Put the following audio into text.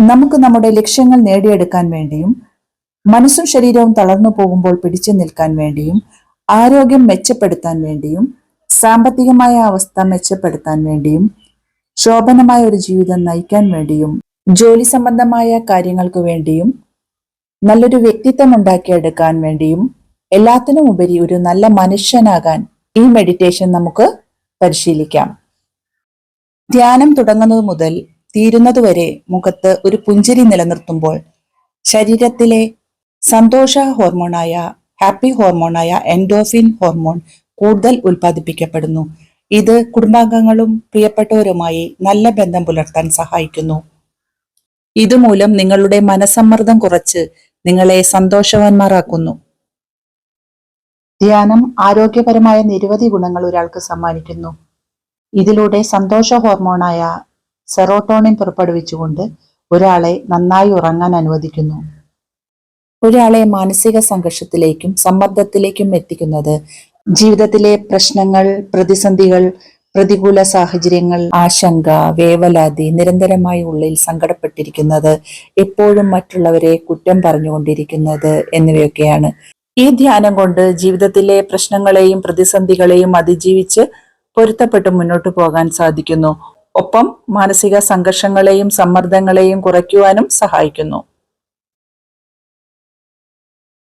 നമുക്ക് നമ്മുടെ ലക്ഷ്യങ്ങൾ നേടിയെടുക്കാൻ വേണ്ടിയും മനസ്സും ശരീരവും തളർന്നു പോകുമ്പോൾ പിടിച്ചു നിൽക്കാൻ വേണ്ടിയും ആരോഗ്യം മെച്ചപ്പെടുത്താൻ വേണ്ടിയും സാമ്പത്തികമായ അവസ്ഥ മെച്ചപ്പെടുത്താൻ വേണ്ടിയും ശോഭനമായ ഒരു ജീവിതം നയിക്കാൻ വേണ്ടിയും ജോലി സംബന്ധമായ കാര്യങ്ങൾക്ക് വേണ്ടിയും നല്ലൊരു വ്യക്തിത്വം ഉണ്ടാക്കിയെടുക്കാൻ വേണ്ടിയും എല്ലാത്തിനും ഉപരി ഒരു നല്ല മനുഷ്യനാകാൻ ഈ മെഡിറ്റേഷൻ നമുക്ക് പരിശീലിക്കാം. ധ്യാനം തുടങ്ങുന്നത് മുതൽ തീരുന്നതുവരെ മുഖത്ത് ഒരു പുഞ്ചിരി നിലനിർത്തുമ്പോൾ ശരീരത്തിലെ സന്തോഷ ഹോർമോണായ ഹാപ്പി ഹോർമോണായ എൻഡോഫിൻ ഹോർമോൺ കൂടുതൽ ഉൽപ്പാദിപ്പിക്കപ്പെടുന്നു. ഇത് കുടുംബാംഗങ്ങളും പ്രിയപ്പെട്ടവരുമായി നല്ല ബന്ധം പുലർത്താൻ സഹായിക്കുന്നു. ഇതുമൂലം നിങ്ങളുടെ മനസമ്മർദ്ദം കുറച്ച് നിങ്ങളെ സന്തോഷവാന്മാരാക്കുന്നു. ധ്യാനം ആരോഗ്യപരമായ നിരവധി ഗുണങ്ങൾ ഒരാൾക്ക് സമ്മാനിക്കുന്നു. ഇതിലൂടെ സന്തോഷ ഹോർമോണായ സെറോട്ടോണിൻ പുറപ്പെടുവിച്ചുകൊണ്ട് ഒരാളെ നന്നായി ഉറങ്ങാൻ അനുവദിക്കുന്നു. ഒരാളെ മാനസിക സംഘർഷത്തിലേക്കും സമ്മർദ്ദത്തിലേക്കും എത്തിക്കുന്നത് ജീവിതത്തിലെ പ്രശ്നങ്ങൾ പ്രതിസന്ധികൾ പ്രതികൂല സാഹചര്യങ്ങൾ ആശങ്ക വേവലാതി നിരന്തരമായി ഉള്ളിൽ സങ്കടപ്പെട്ടിരിക്കുന്നത് എപ്പോഴും മറ്റുള്ളവരെ കുറ്റം പറഞ്ഞുകൊണ്ടിരിക്കുന്നത് എന്നിവയൊക്കെയാണ്. ഈ ധ്യാനം കൊണ്ട് ജീവിതത്തിലെ പ്രശ്നങ്ങളെയും പ്രതിസന്ധികളെയും അതിജീവിച്ച് പൊരുത്തപ്പെട്ട് മുന്നോട്ട് പോകാൻ സാധിക്കുന്നു. ഒപ്പം മാനസിക സംഘർഷങ്ങളെയും സമ്മർദ്ദങ്ങളെയും കുറയ്ക്കുവാനും സഹായിക്കുന്നു.